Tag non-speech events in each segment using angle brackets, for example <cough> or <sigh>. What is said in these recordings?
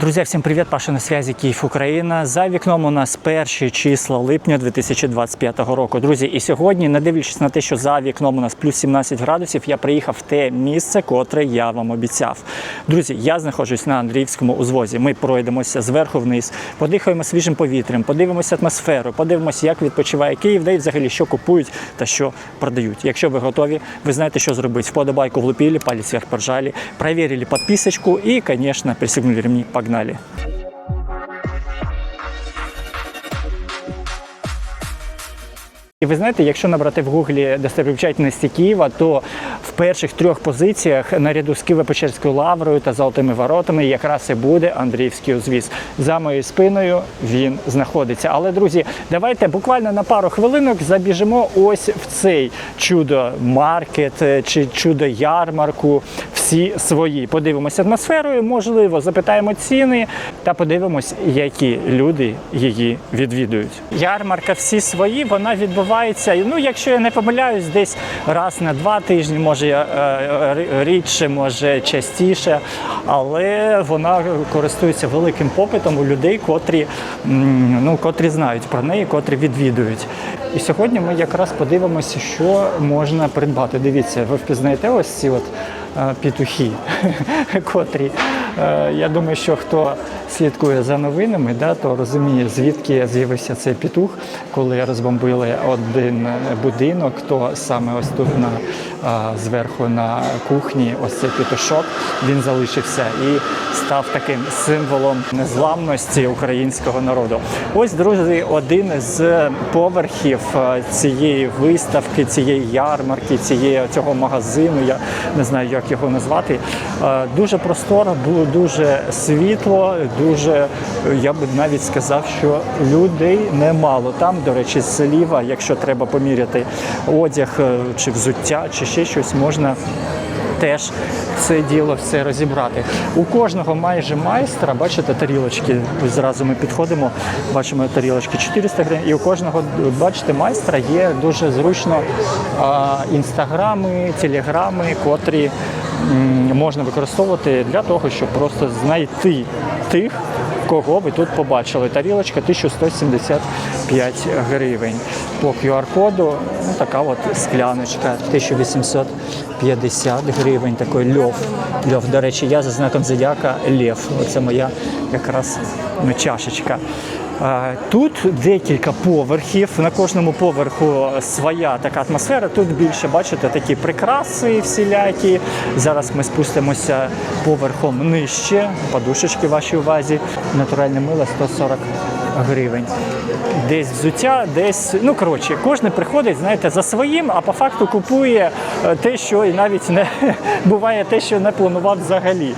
Друзі, всім привіт! Паша на зв'язі Київ, Україна. За вікном у нас перші числа липня 2025 року. Друзі, і сьогодні, не дивлячись на те, що за вікном у нас плюс 17 градусів, я приїхав в те місце, котре я вам обіцяв. Друзі, я знаходжусь на Андріївському узвозі. Ми пройдемося зверху вниз, подихаємо свіжим повітрям, подивимося атмосферу, подивимося, як відпочиває Київ, де і взагалі що купують та що продають. Якщо ви готові, ви знаєте, що зробити. Вподобайку влупили, палець вверх поржали, проверили підписочку і, звісно, пристегнули ремні. Погнали! погнали. І ви знаєте, якщо набрати в гуглі достопримічательності Києва, то в перших трьох позиціях наряду з Києво-Печерською лаврою та Золотими воротами якраз і буде Андріївський узвіз. За моєю спиною він знаходиться. Але, друзі, давайте буквально на пару хвилинок забіжимо ось в цей чудо-маркет е, чи чудо-ярмарку. Всі свої. Подивимося атмосферою, можливо, запитаємо ціни та подивимось, які люди її відвідують. Ярмарка всі свої, вона відбувається. Ну, якщо я не помиляюсь, десь раз на два тижні, може е, е, рідше, може частіше, але вона користується великим попитом у людей, котрі, ну, котрі знають про неї, котрі відвідують. І сьогодні ми якраз подивимося, що можна придбати. Дивіться, ви впізнаєте ось ці от е, петухи, <laughs> котрі. Е, Я думаю, що хто слідкує за новинами, да, то розуміє, звідки з'явився цей петух, коли розбомбили один будинок, то саме ось тут на зверху на кухні, ось цей петушок, він залишився і став таким символом незламності українського народу. Ось, друзі, один з поверхів е, цієї виставки, цієї ярмарки, цієї цього магазину. Я не знаю, як його назвати. Е, Дуже просторо, було дуже світло, дуже я би навіть сказав, що людей немало. Там, до речі, зліва, якщо треба поміряти одяг е, чи взуття, чи ще щось можна. Теж це діло все розібрати. У кожного майже майстра, бачите, тарілочки. Зразу ми підходимо, бачимо тарілочки 400 гривень. І у кожного, бачите, майстра є дуже зручно а, інстаграми, телеграми, котрі можна використовувати для того, щоб просто знайти тих, кого ви тут побачили. Тарілочка 1175 гривень. По QR-коду ну, така от скляночка 1850 гривень. Такий льов. Льов. До речі, я за знаком зодіака Лев. Оце моя якраз ну, чашечка. Тут декілька поверхів. На кожному поверху своя така атмосфера. Тут більше, бачите, такі прикраси всілякі. Зараз ми спустимося поверхом нижче. Подушечки вашій увазі. Натуральне мило 140 гривень. Десь взуття, десь, ну коротше, кожен приходить, знаєте, за своїм, а по факту купує е, те, що і навіть не <laughs> буває те, що не планував взагалі.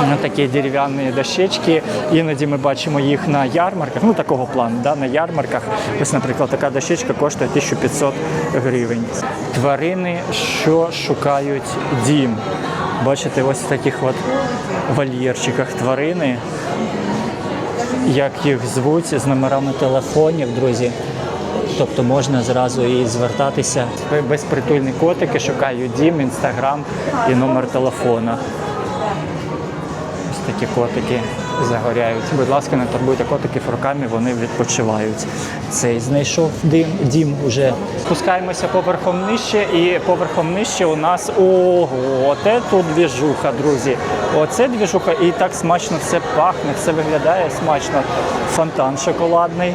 Ну, такі дерев'яні дощечки. Іноді ми бачимо їх на ярмарках, ну такого плану, да, на ярмарках. Ось, наприклад, така дощечка коштує 1500 гривень. Тварини, що шукають дім. Бачите, ось в таких от вольєрчиках тварини. Як їх звуть з номерами телефонів, друзі. Тобто можна зразу і звертатися. Безпритульні котики шукають дім, інстаграм і номер телефона. Ось такі котики загоряють. Будь ласка, не турбуйте котиків руками, вони відпочивають. Цей знайшов дим, дім уже. Спускаємося поверхом нижче, і поверхом нижче у нас ого, оте тут двіжуха, друзі. Оце двіжуха, і так смачно все пахне, все виглядає смачно. Фонтан шоколадний.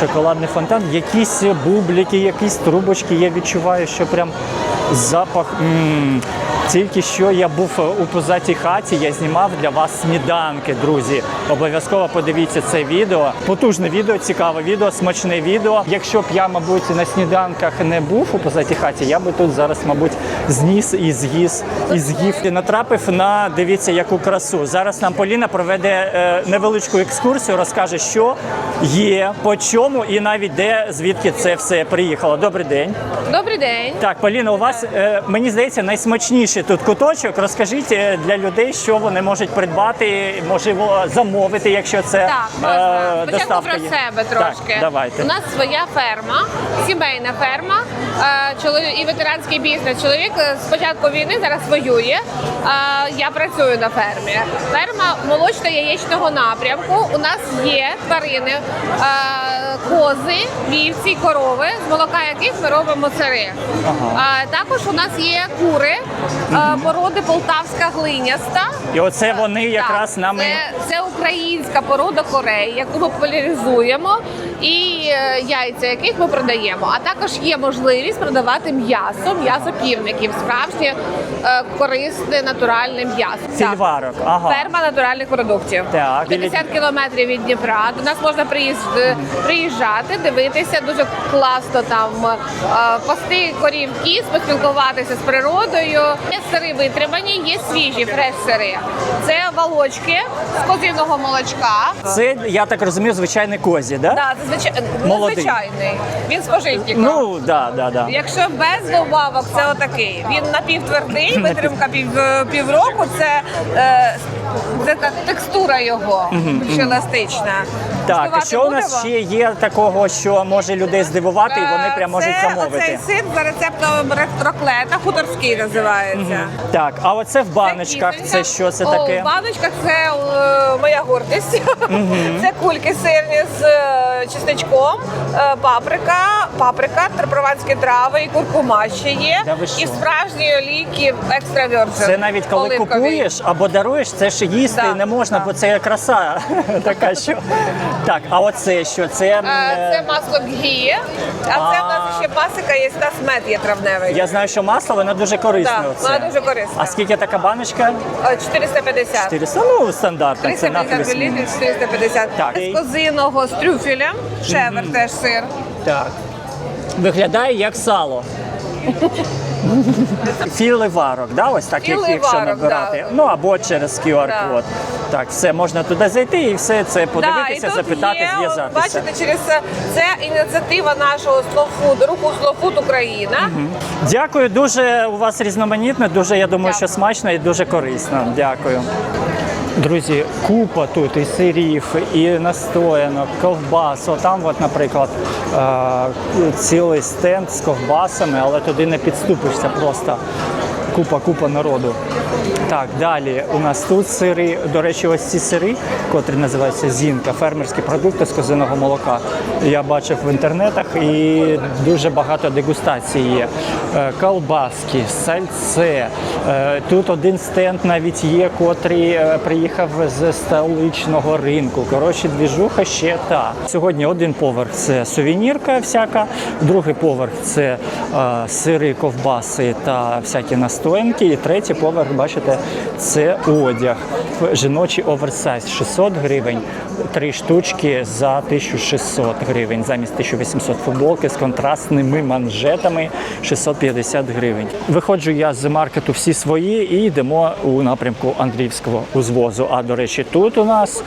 Шоколадний фонтан, якісь бублики, якісь трубочки. Я відчуваю, що прям запах. м Тільки що я був у позатій хаті, я знімав для вас сніданки, друзі. Обов'язково подивіться це відео. Потужне відео, цікаве відео, смачне відео. Якщо б я, мабуть, на сніданках не був у позатій хаті, я би тут зараз, мабуть, зніс і з'їз і з'їв. І натрапив на дивіться, яку красу. Зараз нам Поліна проведе е, невеличку екскурсію, розкаже, що є, по чому і навіть де звідки це все приїхало. Добрий день. Добрий день. Так, Поліна, у вас е, мені здається найсмачніший інший тут куточок. Розкажіть е, для людей, що вони можуть придбати, можливо, замовити, якщо це Так, можна. е, доставка про є. себе трошки. Так, давайте. У нас своя ферма, сімейна ферма, е, чоловік і ветеранський бізнес. Чоловік е, з початку війни зараз воює. Е, Я працюю на фермі. Ферма молочно-яєчного напрямку. У нас є тварини, е, кози, вівці, корови, з молока яких ми робимо сири. Е, Також у нас є кури, породи полтавська глиняста. І оце вони якраз нами. Це, це українська порода корей, яку ми популяризуємо, і е, яйця яких ми продаємо. А також є можливість продавати м'ясо, м'ясо півників, справжнє е, корисне натуральне м'ясо. Так. Фільварок. Ага. Ферма натуральних продуктів. Так. 50 кілометрів від Дніпра. До нас можна приїжджати, дивитися дуже класно там е, пасти корівки, поспілкуватися з природою. Є сири витримані, є свіжі фреш-сири. Це волочки з козиного молочка. Це, я так розумію, звичайний козі, да? Да, це звичай... Молодий. звичайний. Він з пожитником. Ну, да, да, да. Якщо без добавок, це отакий. Він напівтвердий, <laughs> витримка пів, півроку. Це, е, це та текстура його більш еластична. Так, і що у нас будемо? ще є такого, що може людей здивувати, і вони Е, прям можуть це замовити? Оцей сир за рецептом ректроклета, хуторський називається. Так, а оце в баночках, це що це О, таке? В баночках це е, моя гордість. <laughs> це кульки сирні з е, чесничком, е, паприка, паприка, прованські трави і куркума ще є. Да ви що? і справжні олійки екстра virgin, Це навіть коли купуєш або даруєш, це ж їсти Да, не можна, да. бо це краса <laughs> така, що так. А оце що? Це Е, Це масло ггі, а це в нас ще пасика є та мед є травневий. я знаю, що масло воно дуже корисне. Так, оце. вона дуже корисна. А скільки така баночка? Е, 450. 400, ну стандартна. 350 мл, плюс-мінус. 450. Так. З козиного з трюфелем, шевер теж сир. Так. Виглядає як сало. Філиварок, да? ось так, як- якщо Філиварок, набирати. да. Ну або через QR-код. Да. Так, все, можна туди зайти і все це подивитися, да, і тут запитати, є, зв'язатися. Бачите, через це, це ініціатива нашого слофуд, руху Слофуд Україна. Дякую, дуже у вас різноманітно, дуже я думаю, що смачно і дуже корисно. Дякую. Друзі, купа тут і сирів, і настоянок, ковбас. Там, от, наприклад, е, цілий стенд з ковбасами, але туди не підступишся просто. Купа, купа народу. Так, далі у нас тут сири. До речі, ось ці сири, котрі називаються зінка, фермерські продукти з козиного молока. Я бачив в інтернетах і дуже багато дегустацій є. Е, Колбаски, сальце. Е, Тут один стенд навіть є, котрий е, приїхав з столичного ринку. Коротше, двіжуха ще та. Сьогодні один поверх це сувенірка всяка, другий поверх це сири, ковбаси та всякі настоянки. І третій поверх, бачите, це одяг. Жіночий оверсайз 600 гривень, три штучки за 1600 гривень, замість 1800 футболки з контрастними манжетами 650 гривень. Виходжу я з маркету всі свої і йдемо у напрямку Андріївського узвозу. А до речі, тут у нас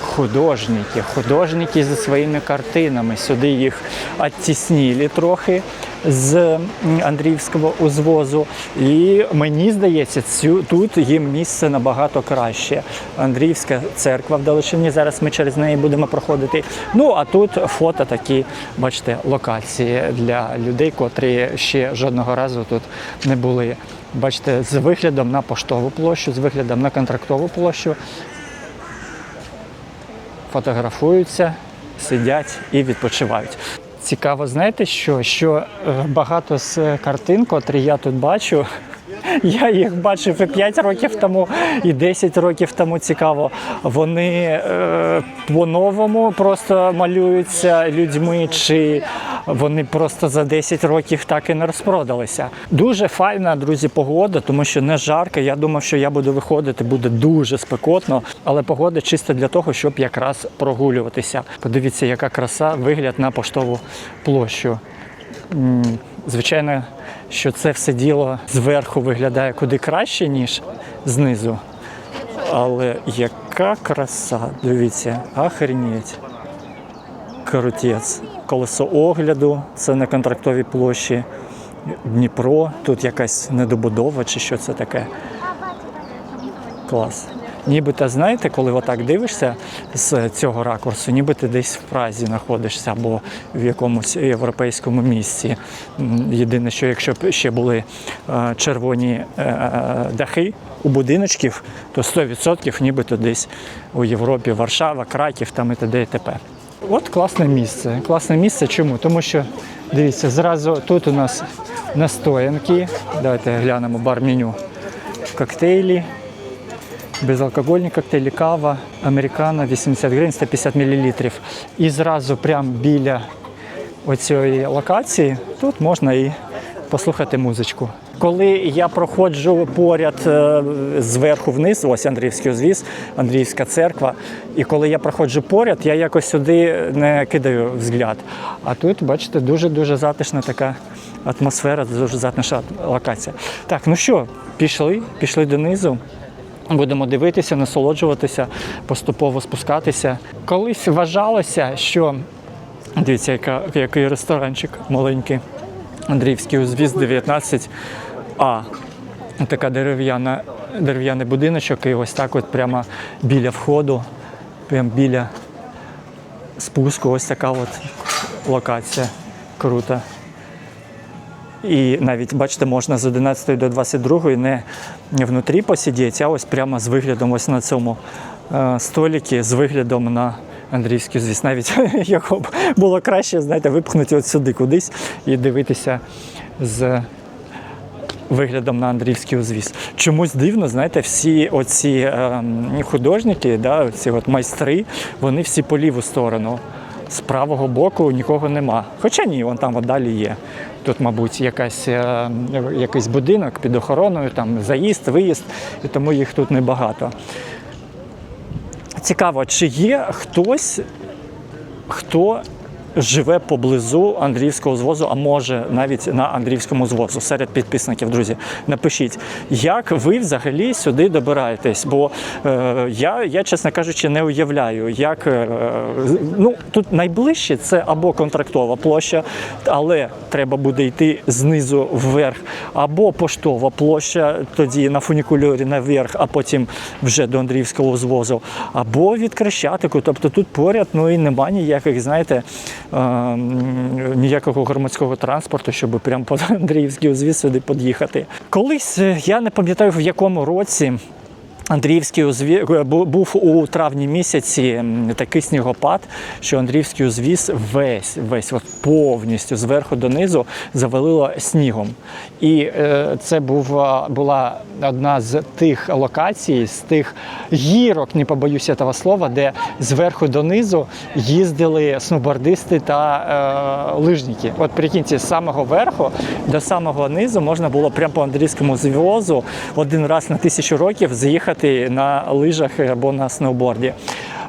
художники, художники зі своїми картинами. Сюди їх оттіснили трохи з Андріївського узвозу. І мені здається, цю, тут їм місце набагато краще. Андріївська церква в Далечині, зараз ми через неї будемо проходити. Ну а тут фото такі, бачите, локації для людей, котрі ще жодного разу тут не були. Бачите, з виглядом на поштову площу, з виглядом на контрактову площу фотографуються, сидять і відпочивають. Цікаво, знаєте, що, що е, багато з картин, котрі я тут бачу, <laughs> я їх бачив і 5 років тому, і 10 років тому цікаво. Вони е, по-новому просто малюються людьми, чи вони просто за 10 років так і не розпродалися. Дуже файна, друзі, погода, тому що не жарко. Я думав, що я буду виходити, буде дуже спекотно, але погода чисто для того, щоб якраз прогулюватися. Подивіться, яка краса, вигляд на поштову площу. Звичайно, що це все діло зверху виглядає куди краще, ніж знизу. Але яка краса, дивіться, охренеть. Крутець. Колесо огляду, це на контрактовій площі. Дніпро, тут якась недобудова чи що це таке. Клас. Нібито, знаєте, коли отак дивишся з цього ракурсу, ніби ти десь в Празі знаходишся або в якомусь європейському місці. Єдине, що якщо б ще були е, червоні е, дахи у будиночків, то 100% нібито десь у Європі Варшава, Краків там і т.д. і т.п. От класне місце. Класне місце. Чому? Тому що дивіться, зразу тут у нас настоянки. Давайте глянемо бар-меню. Коктейлі, безалкогольні коктейлі, кава, американо, 80 гривень, 150 мл. І зразу прямо біля оцієї локації тут можна і послухати музичку. Коли я проходжу поряд е, зверху вниз, ось Андріївський узвіз, Андріївська церква, і коли я проходжу поряд, я якось сюди не кидаю взгляд. А тут, бачите, дуже-дуже затишна така атмосфера, дуже затишна локація. Так, ну що, пішли, пішли донизу. Будемо дивитися, насолоджуватися, поступово спускатися. Колись вважалося, що дивіться, яка, який ресторанчик маленький. Андріївський узвіз 19 А. Така дерев'яна, дерев'яний будиночок, і ось так от прямо біля входу, прямо біля спуску, ось така от локація. Крута. І навіть, бачите, можна з 11 до 22 не внутрі посидіти, а ось прямо з виглядом ось на цьому е, століки, з виглядом на Андрійський звіс. Навіть <laughs> його було краще, знаєте, випхнути от сюди кудись і дивитися з виглядом на Андріївський узвіз. Чомусь дивно, знаєте, всі оці е, художники, да, ці от майстри, вони всі по ліву сторону. З правого боку нікого нема. Хоча ні, вон там от далі є. Тут, мабуть, якась, е, якийсь будинок під охороною, там заїзд, виїзд, і тому їх тут небагато. Цікаво, чи є хтось, хто живе поблизу Андріївського звозу, а може навіть на Андріївському звозу серед підписників, друзі. Напишіть, як ви взагалі сюди добираєтесь? Бо е, я, я, чесно кажучи, не уявляю, як е, ну тут найближче це або контрактова площа, але треба буде йти знизу вверх, або поштова площа, тоді на фунікульорі наверх, а потім вже до Андріївського звозу, або від Крещатику. Тобто тут поряд ну і нема ніяких, знаєте, ніякого громадського транспорту, щоб прямо по <laughs> Андріївській узвіз сюди під'їхати. Колись е, я не пам'ятаю в якому році. Андріївський узвіз був у травні місяці такий снігопад, що Андріївський узвіз весь, весь от повністю зверху донизу завалило снігом. І е, це був, була одна з тих локацій, з тих гірок, не побоюся того слова, де зверху донизу їздили сноубордисти та е, лижники. От прикиньте, з самого верху до самого низу можна було прямо по Андрійському зв'язу один раз на тисячу років заїхати на лижах або на сноуборді.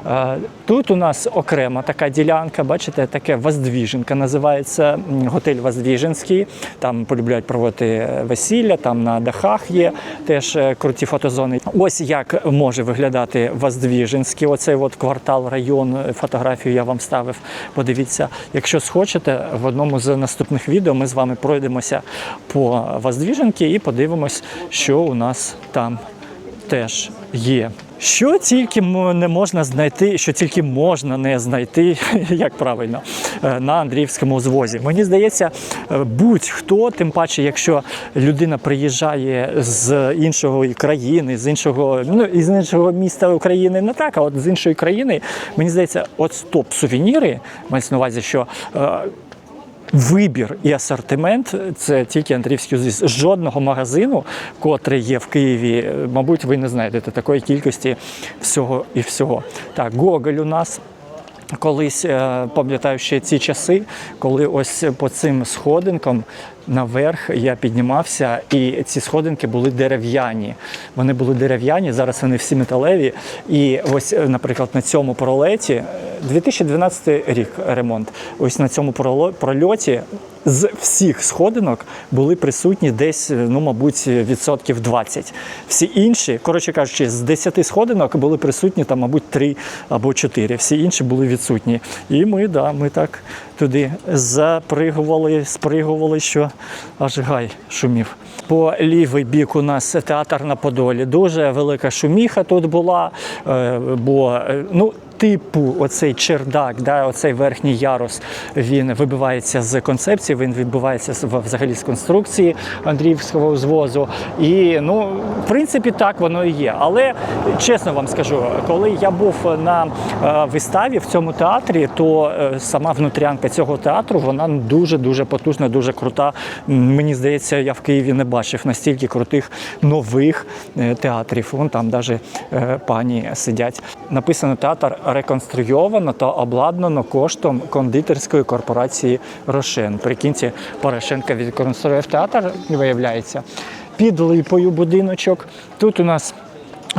Е, Тут у нас окрема така ділянка, бачите, таке Воздвіженка називається готель Воздвіженський. Там полюбляють проводити весілля, там на дахах є теж е, круті фотозони. Ось як може виглядати Воздвіженський, оцей от квартал, район. е, Фотографію я вам ставив. Подивіться, якщо схочете, в одному з наступних відео ми з вами пройдемося по Воздвіженки і подивимось, що у нас там теж є. Що тільки не можна знайти, що тільки можна не знайти, <laughs> як правильно, е, на Андріївському звозі. Мені здається, е, будь-хто, тим паче, якщо людина приїжджає з іншої країни, з іншого, ну із іншого міста України, не так, а от з іншої країни, мені здається, от стоп сувеніри, мається на увазі, що. Вибір і асортимент це тільки Андрівський узвіз. Жодного магазину, котрий є в Києві, мабуть, ви не знайдете такої кількості всього і всього. Так, Гоголь у нас. Колись е, пам'ятаю ще ці часи, коли ось по цим сходинкам наверх я піднімався, і ці сходинки були дерев'яні. Вони були дерев'яні, зараз вони всі металеві. І ось, е, наприклад, на цьому пролеті, е, 2012 рік ремонт. Ось на цьому прольоті з всіх сходинок були присутні десь, ну, мабуть, відсотків 20. Всі інші, коротше кажучи, з 10 сходинок були присутні там, мабуть, 3 або 4. Всі інші були відсутні. І ми, да, ми так туди запригували, спригували, що аж гай шумів. По лівий бік у нас театр на Подолі. Дуже велика шуміха тут була, е, бо е, ну. Типу, оцей чердак, да, оцей верхній ярус, він вибивається з концепції, він відбувається взагалі з конструкції Андріївського звозу. І ну, в принципі, так воно і є. Але чесно вам скажу, коли я був на е, виставі в цьому театрі, то е, сама внутрянка цього театру вона дуже дуже потужна, дуже крута. Мені здається, я в Києві не бачив настільки крутих нових е, театрів. Вон там навіть пані сидять. Написано театр реконструйовано та обладнано коштом кондитерської корпорації Рошен. прикінці, Порошенка відконструював театр, виявляється. Під липою будиночок. Тут у нас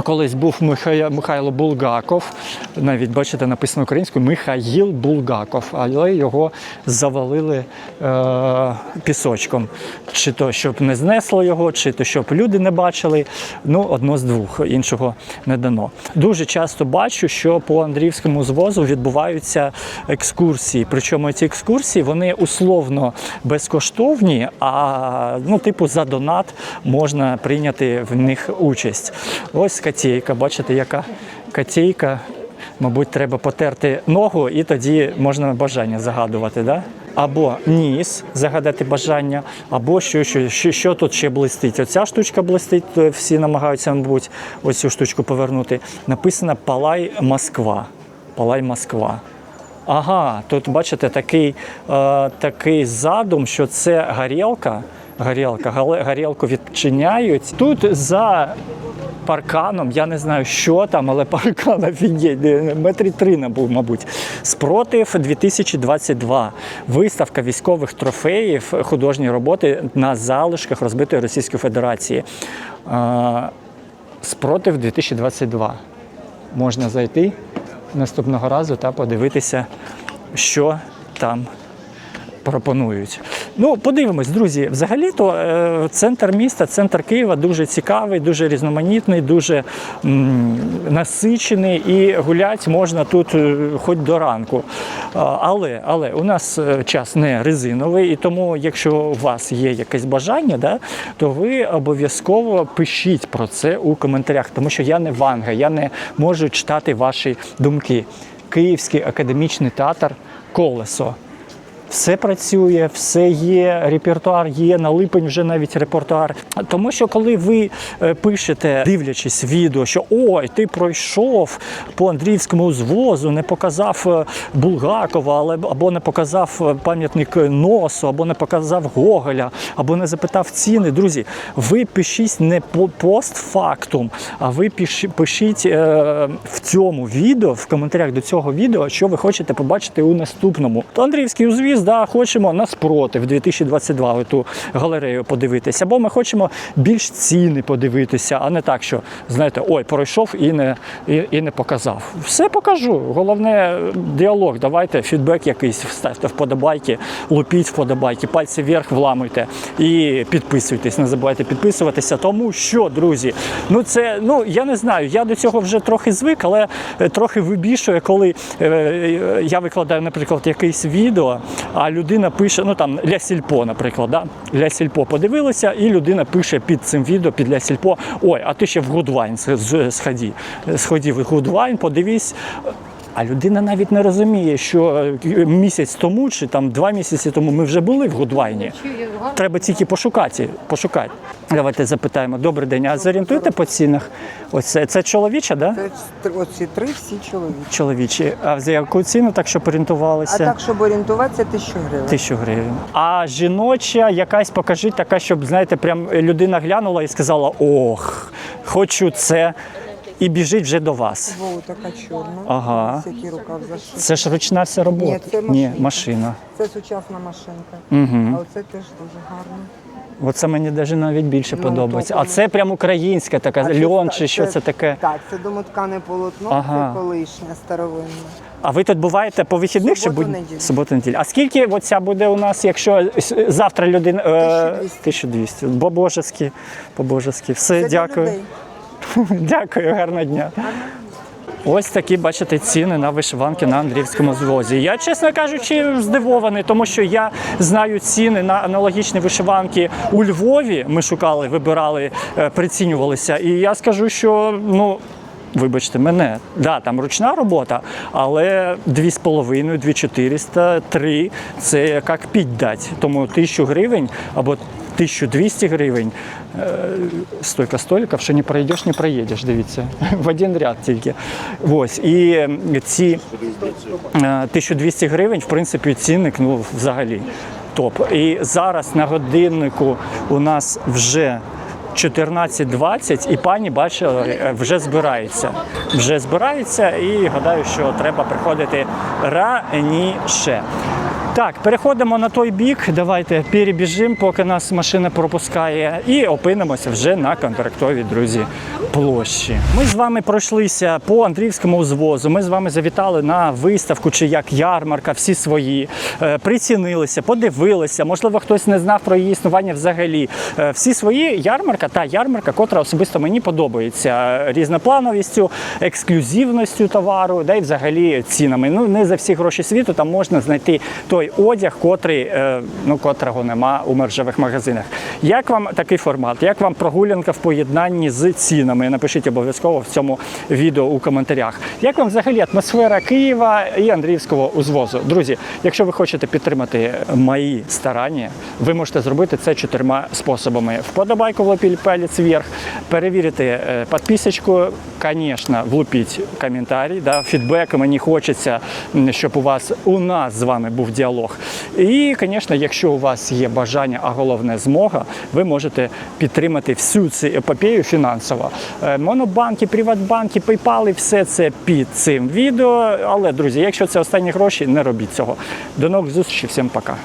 Колись був Михай- Михайло Булгаков, навіть бачите, написано українською Михаїл Булгаков, але його завалили е, пісочком. Чи то щоб не знесло його, чи то щоб люди не бачили. Ну, одно з двох, іншого не дано. Дуже часто бачу, що по Андріївському звозу відбуваються екскурсії. Причому ці екскурсії вони условно безкоштовні, а ну, типу, за донат можна прийняти в них участь. Ось котейка, бачите, яка котейка. Мабуть, треба потерти ногу, і тоді можна бажання загадувати. Да? Або ніс, загадати бажання, або що, що, що, що тут ще блистить. Оця штучка блистить, то всі намагаються, мабуть, ось штучку повернути. Написано Палай Москва. Палай Москва. Ага, тут бачите такий, е, такий задум, що це горілка. Горілка, горілку відчиняють. Тут за парканом, я не знаю, що там, але паркан <laughs> офігеть, метрі три набув, мабуть. Спротив 2022. Виставка військових трофеїв, художні роботи на залишках розбитої Російської Федерації. Спротив 2022 можна зайти наступного разу та подивитися, що там пропонують. Ну, подивимось, друзі. Взагалі-то е, центр міста, центр Києва дуже цікавий, дуже різноманітний, дуже м, насичений і гуляти можна тут е, хоч до ранку. Але, але у нас е, час не резиновий, і тому, якщо у вас є якесь бажання, да, то ви обов'язково пишіть про це у коментарях, тому що я не ванга, я не можу читати ваші думки. Київський академічний театр Колесо. Все працює, все є, репертуар є, на липень вже навіть репертуар. Тому що коли ви е, пишете, дивлячись відео, що ой, ти пройшов по Андріївському звозу, не показав е, Булгакова, але або не показав е, пам'ятник носу, або не показав Гоголя, або не запитав ціни. Друзі, ви пишіть не по- постфактум, а ви пиш- пишіть в цьому відео, в коментарях до цього відео, що ви хочете побачити у наступному. То Андріївський узвіз, да, хочемо наспротив 2022 ту галерею подивитися. Або ми хочемо більш ціни подивитися, а не так, що знаєте, ой, пройшов і не, і, і не показав. Все покажу. Головне діалог. Давайте фідбек якийсь вставте вподобайки, лупіть вподобайки, пальці вверх вламуйте і підписуйтесь. Не забувайте підписуватися, тому що, друзі, ну це ну я не знаю. Я до цього вже трохи звик, але е, трохи вибішує, коли е, я викладаю, наприклад, якесь відео, а людина пише, ну там Ля Сільпо, наприклад, да? Ля Сільпо подивилися, і людина пише під цим відео, під Ля Сільпо, ой, а ти ще в Гудвайн сході. Сходи в Гудвайн, подивись. А людина навіть не розуміє, що е, місяць тому чи там два місяці тому ми вже були в Гудвайні. Треба тільки пошукати. пошукати. Давайте запитаємо. Добрий день, а зорієнтуєте по цінах? Оце це чоловіча, да? Це оці три всі чоловічі. Чоловічі. А за яку ціну, так щоб орієнтувалися? А так, щоб орієнтуватися, тисячу гривень. Тисячу гривень. А жіноча якась покажіть така, щоб знаєте, прям людина глянула і сказала: ох, хочу це. І біжить вже до вас. Вову така чорна. Ага. Який рукав зашитий. Це ж ручна вся робота. Ні, це Ні, машина. Це сучасна машинка. Угу. А оце теж дуже гарно. Оце мені навіть навіть більше Ну, подобається. А це прям українська така А льон це- чи що це таке. Так, це домоткане полотно, Ага. це колишнє старовинне. А ви тут буваєте по вихідних чи Суботу, будь... неділю. суботу неділю? А скільки оця буде у нас, якщо с- завтра людина е, 1200. 1200. По-божески, по-божески. Все, Це для дякую. людей. <laughs> Дякую, гарного дня. Ось такі, бачите, ціни на вишиванки на Андріївському звозі. Я, чесно кажучи, здивований, тому що я знаю ціни на аналогічні вишиванки у Львові. Ми шукали, вибирали, е, прицінювалися. І я скажу, що ну. Вибачте мене, да, там ручна робота, але 2,5, 2,400, 3 – це як піддать. Тому 1000 гривень або 1200 гривень стойка столиків, що не пройдеш, не проїдеш, дивіться, <laughs> в один ряд тільки. Ось, і ці е, 1200 гривень, в принципі, цінник, ну, взагалі топ. І зараз на годиннику у нас вже 14.20 і пані бачила, е, вже збирається. Вже збирається і гадаю, що треба приходити раніше. Так, переходимо на той бік. Давайте перебіжимо, поки нас машина пропускає, і опинимося вже на контрактовій, друзі, площі. Ми з вами пройшлися по Андріївському узвозу. Ми з вами завітали на виставку чи як ярмарка, всі свої, е, прицінилися, подивилися. Можливо, хтось не знав про її існування взагалі. Е, Всі свої ярмарка та ярмарка, котра особисто мені подобається різноплановістю, ексклюзивністю товару, да й взагалі цінами. Ну не за всі гроші світу там можна знайти той одяг, котрий е, ну котрого нема у мережевих магазинах. Як вам такий формат? Як вам прогулянка в поєднанні з цінами? Напишіть обов'язково в цьому відео у коментарях. Як вам взагалі атмосфера Києва і Андріївського узвозу? Друзі, якщо ви хочете підтримати мої старання, ви можете зробити це чотирма способами: вподобайку влупіть палець вверх, перевірити е, підписочку, звісно, влупіть коментарі, да, фідбек. Мені хочеться, щоб у вас у нас з вами був діалог. І, звісно, якщо у вас є бажання, а головне змога, ви можете підтримати всю цю епопею фінансово. Е, Монобанки, Приватбанки, PayPal все це під цим відео. Але, друзі, якщо це останні гроші, не робіть цього. До нових зустрічей, всім пока.